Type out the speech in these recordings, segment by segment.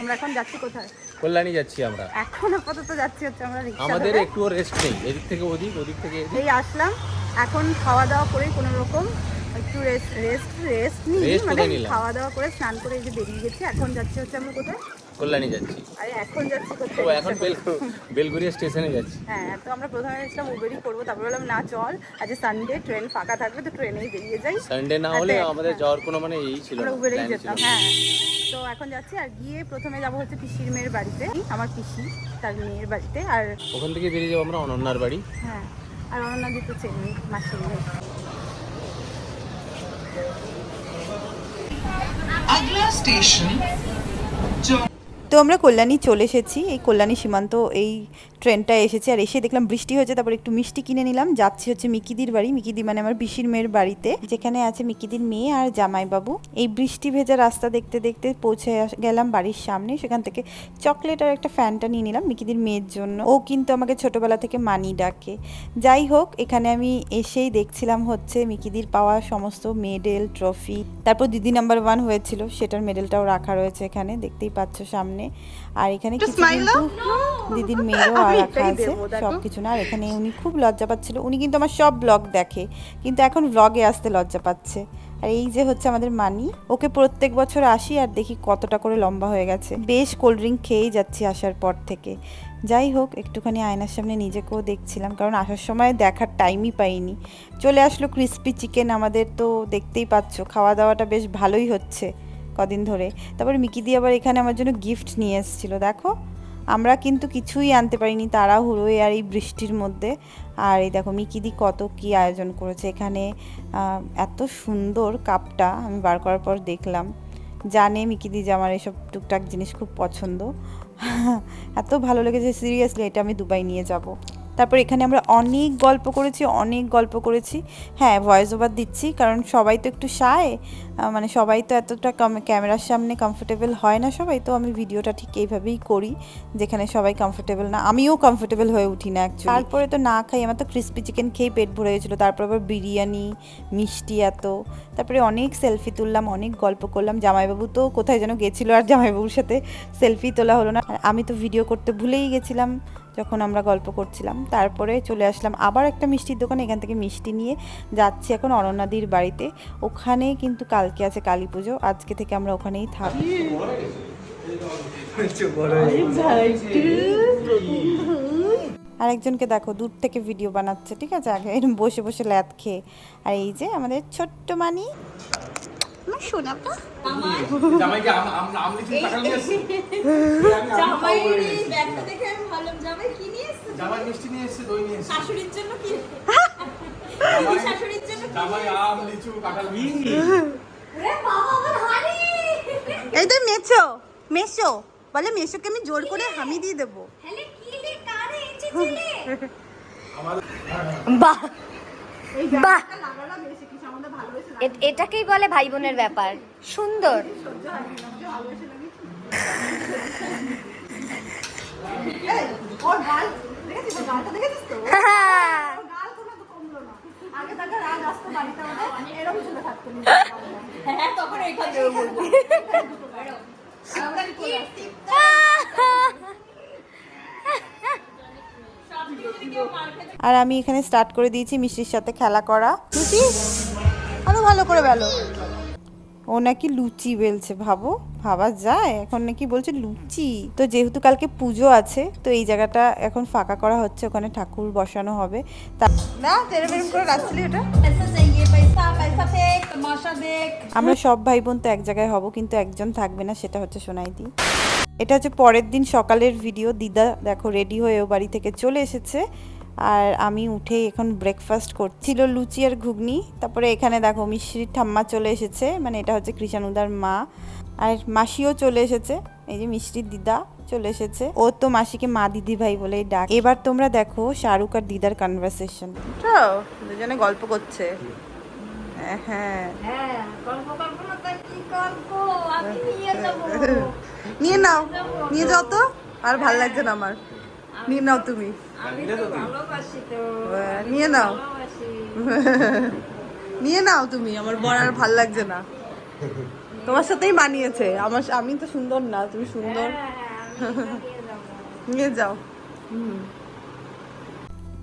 আমরা এখন যাচ্ছি কোথায়? কল্যাণী যাচ্ছি আমরা। এখন আপাতত যাচ্ছি হচ্ছে আমরা আমাদের একটুও রেস্ট নেই এদিক থেকে ওদিক ওদিক থেকে এই আসলাম এখন খাওয়া দাওয়া করে কোনো রকম একটু রেস্ট রেস্ট রেস্ট নিই মানে খাওয়া দাওয়া করে স্নান করে এই যে বেরিয়ে গেছি এখন যাচ্ছি হচ্ছে আমরা কোথায়? কল্যাণী যাচ্ছি আরে এখন যাচ্ছি ও কোথায় এখন বেল বেলগুড়িয়া স্টেশনে যাচ্ছি হ্যাঁ তো আমরা প্রথমে এসেছিলাম উবেরই করবো তারপর বললাম না চল আজ সানডে ট্রেন ফাঁকা থাকবে তো ট্রেনেই বেরিয়ে যাই সানডে না হলে হাতে- আমাদের যাওয়ার কোনো মানে এই ছিল আমরা না উবেরেই plan ছিল যেতাম না। হ্যাঁ তো এখন যাচ্ছি আর গিয়ে প্রথমে যাবো হচ্ছে পিসির মেয়ের বাড়িতে আমার পিসি তার মেয়ের বাড়িতে আর ওখান থেকে বেরিয়ে যাবো আমরা অনন্যার বাড়ি হ্যাঁ আর অনন্যাদি তো চেনি মাসির মেয়ে अगला स्टेशन जो তো আমরা কল্যাণী চলে এসেছি। এই কল্যাণী সীমান্ত এই ট্রেনটা এসেছে আর এসে দেখলাম বৃষ্টি হয়েছে, তারপর একটু মিষ্টি কিনে নিলাম। যাচ্ছি হচ্ছে মিকিদির বাড়ি। মিকিদি মানে আমার পিসির মেয়ের বাড়িতে। যেখানে আছে মিকিদির মেয়ে আর জামাইবাবু। এই বৃষ্টি ভেজা রাস্তা দেখতে দেখতে পৌঁছে গেলাম বাড়ির সামনে। সেখান থেকে চকলেট আর একটা ফ্যানটা নিয়ে নিলাম মিকিদির মেয়ের জন্য। ও কিন্তু আমাকে ছোটবেলা থেকে মানি ডাকে। যাই হোক, এখানে আমি এসেই দেখছিলাম হচ্ছে মিকিদির পাওয়া সমস্ত মেডেল, ট্রফি। তারপর দিদি নাম্বার ওয়ান হয়েছিল। সেটার মেডেলটাও রাখা রয়েছে এখানে। দেখতেই পাচ্ছ সামনে। আর এখানে কিছু কিন্তু দিদির মেয়েরও আর রাখা আছে সব কিছু না। আর এখানে উনি খুব লজ্জা পাচ্ছিল। উনি কিন্তু আমার সব ব্লগ দেখে। কিন্তু এখন ব্লগে আসতে লজ্জা পাচ্ছে। আর এই যে হচ্ছে আমাদের মানি ওকে প্রত্যেক বছর আসি আর দেখি কতটা করে লম্বা হয়ে গেছে। বেশ কোল্ড ড্রিঙ্ক খেয়েই যাচ্ছি আসার পর থেকে। যাই হোক একটুখানি আয়নার সামনে নিজেকেও দেখছিলাম কারণ আসার সময় দেখার টাইমই পাইনি। চলে আসলো ক্রিস্পি চিকেন আমাদের তো দেখতেই পাচ্ছ। খাওয়া দাওয়াটা বেশ ভালোই হচ্ছে। কদিন ধরে। তারপরে মিকি দিয়ে আবার এখানে আমার জন্য গিফট নিয়ে এসেছিল, দেখো। আমরা কিন্তু কিছুই আনতে পারিনি তাড়াহুড়োয় আর এই বৃষ্টির মধ্যে। আর এই দেখো মিকিদি কত কি আয়োজন করেছে এখানে। এত সুন্দর কাপটা আমি বার করার পর দেখলাম। জানে মিকিদি যে আমার এসব টুকটাক জিনিস খুব পছন্দ। এত ভালো লেগেছে সিরিয়াসলি এটা আমি দুবাই নিয়ে যাব। তারপর এখানে আমরা অনেক গল্প করেছি, অনেক গল্প করেছি। হ্যাঁ ভয়েস ওভার দিচ্ছি, কারণ সবাই তো একটু সায় মানে সবাই তো এতটা ক্যামেরার সামনে কমফোর্টেবল হয় না সবাই, তো আমি ভিডিওটা ঠিক এইভাবেই করি, যেখানে সবাই কমফোর্টেবল না। আমিও কমফোর্টেবল হয়ে উঠি না অ্যাকচুয়ালি তারপরে তো না খাই, আমার তো ক্রিস্পি চিকেন খেয়ে পেট ভরে গেছিল। তারপর আবার বিরিয়ানি, মিষ্টি এত। তারপরে অনেক সেলফি তুললাম, অনেক গল্প করলাম। জামাইবাবু তো কোথায় যেন গেছিল আর জামাইবাবুর সাথে সেলফি তোলা হলো না। আর আমি তো ভিডিও করতে ভুলেই গেছিলাম। যখন আমরা গল্প করছিলাম, তারপরে চলে আসলাম আবার একটা মিষ্টির দোকানে, এখান থেকে মিষ্টি নিয়ে যাচ্ছি এখন অরণ্যাদির বাড়িতে। ওখানে কিন্তু কালকে আছে কালী পুজো, আজকে থেকে আমরা ওখানেই থাকব আরেকজনকে দেখো, দূর থেকে ভিডিও বানাচ্ছে, ঠিক আছে? আগে বসে বসে ল্যাদ খেয়ে। আর এই যে আমাদের ছোট্ট মানি। সোনাটা এই তো মেছো মেশো বলে মেশোকে আমি জোর করে হামি দিয়ে দেবো। বাহ। বাহ। এটাকেই বলে ভাই বোনের ব্যাপার। সুন্দর। আর আমি এখানে স্টার্ট করে দিয়েছি মিষ্টির সাথে খেলা করা। আরও ভালো করে বেলো। ও নাকি লুচি বেলছে ভাবো ভাবা যায়। এখন নাকি বলছে লুচি। তো যেহেতু কালকে পুজো আছে তো এই জায়গাটা এখন ফাঁকা করা হচ্ছে ওখানে ঠাকুর বসানো হবে। তা আমরা সব ভাই বোন তো এক জায়গায় হব কিন্তু একজন থাকবে না সেটা হচ্ছে সোনাইদি। এটা হচ্ছে পরের দিন সকালের ভিডিও দিদা দেখো রেডি হয়ে ও বাড়ি থেকে চলে এসেছে। আর আমি উঠে এখন ব্রেকফাস্ট করছিল লুচি আর ঘুগনি। তারপরে এখানে দেখো মিশ্রির ঠাম্মা চলে এসেছে। মানে এটা হচ্ছে কৃষাণুদার মা। আর মাসিও চলে এসেছে। এই যে মিষ্টির দিদা চলে এসেছে। ও তো মাসিকে মা দিদি ভাই বলেই ডাক। এবার তোমরা দেখো শাহরুখ আর দিদার কনভারসেশন দুজনে গল্প করছে। হ্যাঁ। হ্যাঁ নিয়ে নাও নিয়ে যাও তো। আর ভালো লাগছে না আমার। নিয়ে নাও তুমি। নিয়ে নাও নিয়ে নাও। তুমি আমার বর আর ভালো লাগছে না। তোমার সাথেই মানিয়েছে আমার আমি তো সুন্দর না তুমি সুন্দর। নিয়ে যাও।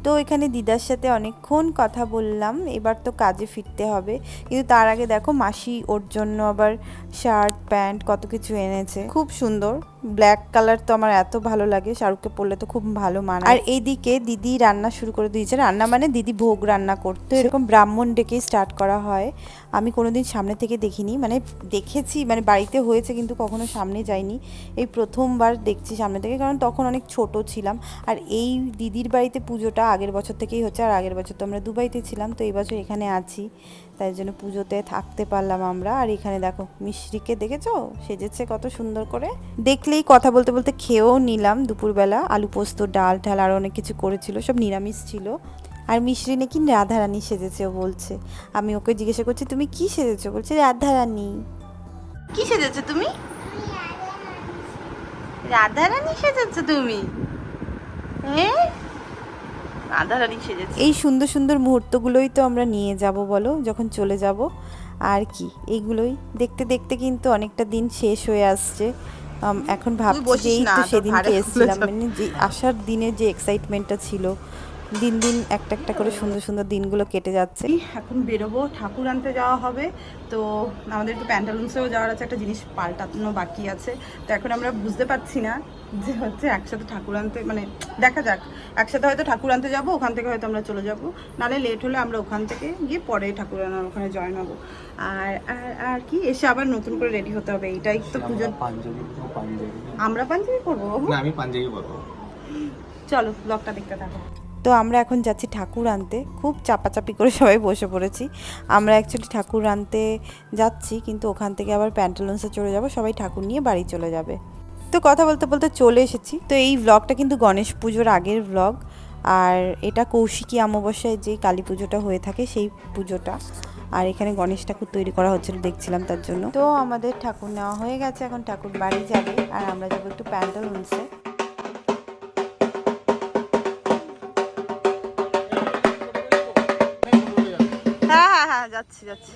তো এখানে দিদার সাথে অনেকক্ষণ কথা বললাম এবার তো কাজে ফিরতে হবে। কিন্তু তার আগে দেখো মাসি ওর জন্য আবার শার্ট প্যান্ট কত কিছু এনেছে। খুব সুন্দর। ব্ল্যাক কালার তো আমার এত ভালো লাগে শাহরুখকে পরলে তো খুব ভালো মানায়। আর এইদিকে দিদি রান্না শুরু করে দিয়েছে। রান্না মানে দিদি ভোগ রান্না করতো এরকম ব্রাহ্মণ ডেকেই স্টার্ট করা হয়। আমি কোনোদিন সামনে থেকে দেখিনি মানে দেখেছি মানে বাড়িতে হয়েছে কিন্তু কখনো সামনে যাইনি। এই প্রথমবার দেখছি সামনে থেকে কারণ তখন অনেক ছোট ছিলাম। আর এই দিদির বাড়িতে পুজোটা আগের বছর থেকেই হচ্ছে আর আগের বছর তো আমরা দুবাইতে ছিলাম তো এই বছর এখানে আছি। তাই জন্য পুজোতে থাকতে পারলাম আমরা। আর এখানে দেখো মিশ্রিকে দেখেছ? সেজেছে কত সুন্দর করে। দেখলেই কথা বলতে বলতে খেয়েও নিলাম দুপুরবেলা। আলু পোস্ত, ডাল ঢাল আর অনেক কিছু করেছিল, সব নিরামিষ ছিল। আর মিশ্রি নাকি রাধারানী সেজেছে ও বলছে। আমি ওকে জিজ্ঞাসা করছি, তুমি কি সেজেছো? বলছে, রাধারানী। কি সেজেছো তুমি? রাধারানী সেজেছো তুমি? হ্যাঁ রাধারানী সেজেছে এই সুন্দর সুন্দর মুহূর্তগুলোই তো আমরা নিয়ে যাব বলো যখন চলে যাব। আর কি এইগুলোই দেখতে দেখতে কিন্তু অনেকটা দিন শেষ হয়ে আসছে। এখন ভাবছি যে এই তো সেদিনকে এসেছিলাম মানে যে আসার দিনে যে এক্সাইটমেন্টটা ছিল দিন দিন একটা একটা করে সুন্দর সুন্দর দিনগুলো কেটে যাচ্ছে। এখন বেরোবো ঠাকুর আনতে যাওয়া হবে। তো আমাদের একটু প্যান্টালুন্সেও যাওয়ার আছে একটা জিনিস পাল্টানো বাকি আছে। তো এখন আমরা বুঝতে পারছি না যে হচ্ছে একসাথে ঠাকুর আনতে মানে দেখা যাক একসাথে হয়তো ঠাকুর আনতে যাব ওখান থেকে হয়তো আমরা চলে যাব। নাহলে লেট হলে আমরা ওখান থেকে গিয়ে পরে ঠাকুর আনার ওখানে জয়েন হব। আর আর আর কি এসে আবার নতুন করে রেডি হতে হবে এইটাই তো পুজোর পাঞ্জাবি পাঞ্জাবি। আমরা পাঞ্জাবি করব না আমি পাঞ্জাবি পরবো। চলো ব্লগটা দেখতে থাকো। তো আমরা এখন যাচ্ছি ঠাকুর আনতে। খুব চাপাচাপি করে সবাই বসে পড়েছি। আমরা অ্যাকচুয়ালি ঠাকুর আনতে যাচ্ছি, কিন্তু ওখান থেকে আবার প্যান্টালুন্সে চলে যাব, সবাই ঠাকুর নিয়ে বাড়ি চলে যাবে। তো কথা বলতে বলতে চলে এসেছি। তো এই ব্লগটা কিন্তু গণেশ পুজোর আগের ব্লগ আর এটা কৌশিকী অমাবস্যায় যে কালী পুজোটা হয়ে থাকে, সেই পুজোটা। আর এখানে গণেশ ঠাকুর তৈরি করা হচ্ছিল, দেখছিলাম তার জন্য। তো আমাদের ঠাকুর নেওয়া হয়ে গেছে, এখন ঠাকুর বাড়ি যাবে। আর আমরা যাব একটু প্যান্টালুন্সে হ্যাঁ হ্যাঁ যাচ্ছি যাচ্ছি।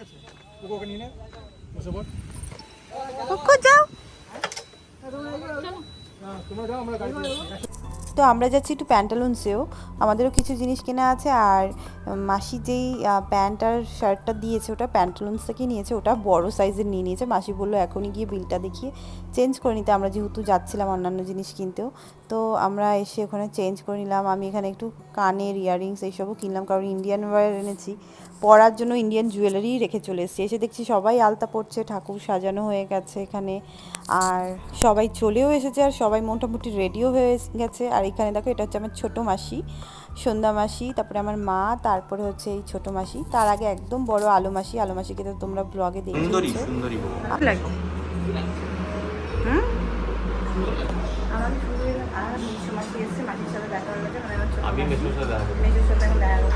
ওকে নিয়ে নে বসে পড়। কুকু যাও। হ্যাঁ তোমরা যাও আমরা গাড়িতে তো আমরা যাচ্ছি একটু প্যান্টালুন্সেও। আমাদেরও কিছু জিনিস কেনা আছে আর মাসি যেই প্যান্ট আর শার্টটা দিয়েছে ওটা প্যান্টালুন্স থেকে নিয়েছে ওটা বড় সাইজের নিয়ে নিয়েছে। মাসি বলল এখনই গিয়ে বিলটা দেখিয়ে চেঞ্জ করে নিতে। আমরা যেহেতু যাচ্ছিলাম অন্যান্য জিনিস কিনতেও তো আমরা এসে ওখানে চেঞ্জ করে নিলাম। আমি এখানে একটু কানের ইয়াররিংস এইসবও কিনলাম কারণ ইন্ডিয়ান ওয়্যার এনেছি। পরার জন্য ইন্ডিয়ান জুয়েলারি রেখে চলে এসেছি। এসে দেখছি সবাই আলতা পড়ছে ঠাকুর সাজানো হয়ে গেছে এখানে। আর সবাই চলেও এসেছে আর সবাই মোটামুটি রেডিও হয়ে গেছে। আর এখানে দেখো এটা হচ্ছে আমার ছোটো মাসি সন্ধ্যা মাসি তারপরে আমার মা তারপরে হচ্ছে এই ছোটো মাসি। তার আগে একদম বড় আলো মাসি। আলো মাসিকে তো তোমরা ব্লগে দেখেছ। সুন্দরী বউ। ভালো লাগছে হুম? আমার শুধু আর মিশু মাসি এসেছে মাসির সাথে দেখা হয়ে গেছে। মানে আমার ছোটো আমি মেসোর সাথে দেখা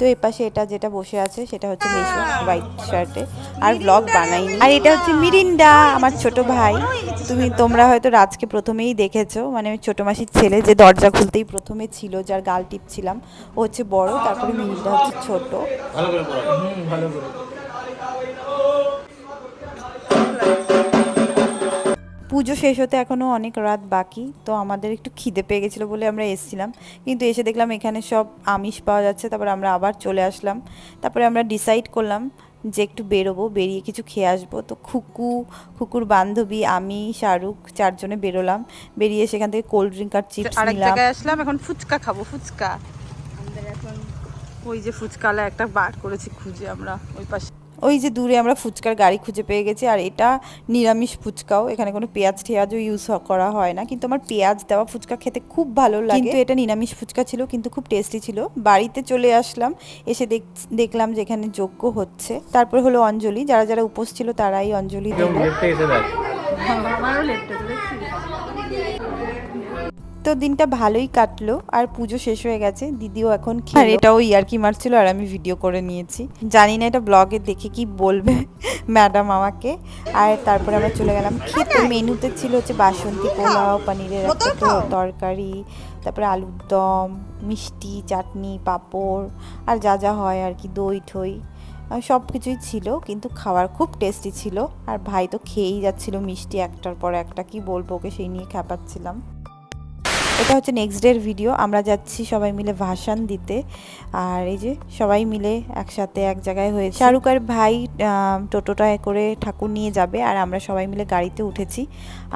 তো এ পাশে এটা যেটা বসে আছে, সেটা হচ্ছে মেশো হোয়াইট শার্টে আর ব্লগ বানাইনি। আর এটা হচ্ছে মিরিন্ডা, আমার ছোট ভাই। তুমি, তোমরা হয়তো রাজকে প্রথমেই দেখেছ। মানে ছোট মাসির ছেলে যে দরজা খুলতেই প্রথমে ছিল, যার গাল টিপছিলাম। ও হচ্ছে বড়, তারপরে মিরিন্ডা হচ্ছে ছোট। ভালো করে ভালো করে। পুজো শেষ হতে এখনও অনেক রাত বাকি তো আমাদের একটু খিদে পেয়ে গেছিল বলে আমরা এসেছিলাম। কিন্তু এসে দেখলাম এখানে সব আমিষ পাওয়া যাচ্ছে তারপর আমরা আবার চলে আসলাম। তারপরে আমরা ডিসাইড করলাম যে একটু বেরোবো বেরিয়ে কিছু খেয়ে আসব। তো খুকু খুকুর বান্ধবী আমি শাহরুখ চারজনে বেরোলাম। বেরিয়ে সেখান থেকে কোল্ড ড্রিঙ্ক আর চিপস আরেক নিলাম। জায়গায় আসলাম এখন ফুচকা খাব ফুচকা। আমাদের এখন ওই যে ফুচকালা একটা বার করেছি খুঁজে আমরা ওই পাশে। ওই যে দূরে আমরা ফুচকার গাড়ি খুঁজে পেয়ে গেছি আর এটা নিরামিষ ফুচকাও। এখানে কোনো পেঁয়াজ টেয়াজও ইউজ করা হয় না কিন্তু আমার পেঁয়াজ দেওয়া ফুচকা খেতে খুব ভালো লাগে। কিন্তু এটা নিরামিষ ফুচকা ছিল কিন্তু খুব টেস্টি ছিল। বাড়িতে চলে আসলাম এসে দেখ- দেখলাম যে এখানে যোগ্য হচ্ছে। তারপরে হলো অঞ্জলি যারা যারা উপোস ছিল তারাই অঞ্জলি দিল। তো দিনটা ভালোই কাটলো, আর পুজো শেষ হয়ে গেছে, দিদিও এখন আর এটাও ইয়ার্কি মারছিল, আর আমি ভিডিও করে নিয়েছি। জানি না এটা ব্লগে দেখে কি বলবে ম্যাডাম আমাকে। আর তারপরে আমরা চলে গেলাম খেতে মেনুতে ছিল হচ্ছে বাসন্তী পোলাও, পনিরের একটা তরকারি, তারপরে আলুর দম, মিষ্টি, চাটনি, পাঁপড়, আর যা যা হয় আর কি, দই, ঠই সব কিছুই ছিল, কিন্তু খাবার খুব টেস্টি ছিল। আর ভাই তো খেয়েই যাচ্ছিল মিষ্টি একটার পর একটা, কি বলব ওকে, সেই নিয়ে খ্যাপাচ্ছিলাম। এটা হচ্ছে নেক্সট ডের ভিডিও আমরা যাচ্ছি সবাই মিলে ভাসান দিতে। আর এই যে সবাই মিলে একসাথে এক জায়গায় হয়েছে। শাহরুখ আর ভাই টোটোটায় করে ঠাকুর নিয়ে যাবে আর আমরা সবাই মিলে গাড়িতে উঠেছি।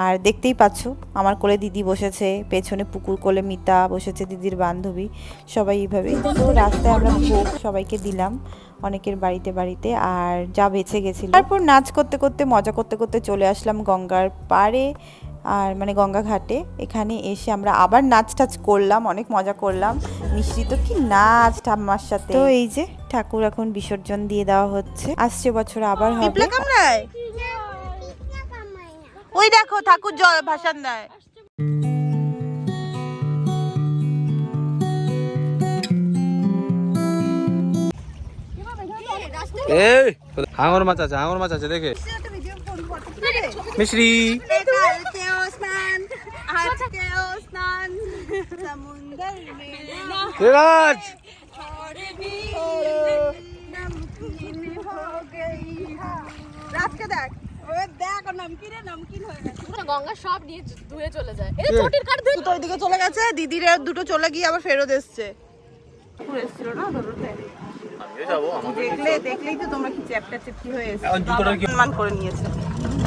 আর দেখতেই পাচ্ছ, আমার কোলে দিদি বসেছে, পেছনে পুকুর কোলে মিতা বসেছে, দিদির বান্ধবী। সবাই এইভাবে। তো রাস্তায় আমরা ভোগ সবাইকে দিলাম অনেকের বাড়িতে বাড়িতে আর যা বেঁচে গেছিল। তারপর নাচ করতে করতে, মজা করতে করতে চলে আসলাম গঙ্গার পাড়ে। আর মানে গঙ্গা ঘাটে। এখানে এসে আমরা আবার নাচ টাচ করলাম অনেক মজা করলাম। মিষ্টি তো কি নাচ ঠাম্মার সাথে। তো এই যে ঠাকুর এখন বিসর্জন দিয়ে দেওয়া হচ্ছে। আসছে বছর আবার হবে। ওই দেখো ঠাকুর জল ভাসান দেয়। এই হাঙর মাছ আছে হাঙর মাছ আছে দেখে। মিশ্রি রাজ রাতকে দেখ। ও দেখ নমকিন হয়ে গেছে। গঙ্গা সব নিয়ে ধুয়ে চলে যায়। দুটো ওইদিকে চলে গেছে দিদির দুটো চলে গিয়ে আবার ফেরত এসছে। এসেছিল না? ধরোতে দেখলে দেখলেই তো তোমরা কি চ্যাপটা চেপটি হয়ে এসেছে। সম্মান করে নিয়েছে।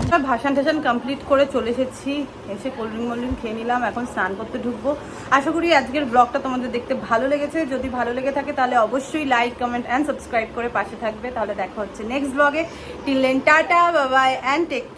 ভাসান টাসান কমপ্লিট করে চলে এসেছি। এসে কোল্ড ড্রিঙ্ক মোল্ড ড্রিঙ্ক খেয়ে নিলাম, এখন স্নান করতে ঢুকবো। আশা করি আজকের ব্লগটা তোমাদের দেখতে ভালো লেগেছে। যদি ভালো লেগে থাকে তাহলে অবশ্যই লাইক কমেন্ট অ্যান্ড সাবস্ক্রাইব করে পাশে থাকবে। তাহলে দেখা হচ্ছে নেক্সট ব্লগে till tata Babai and tech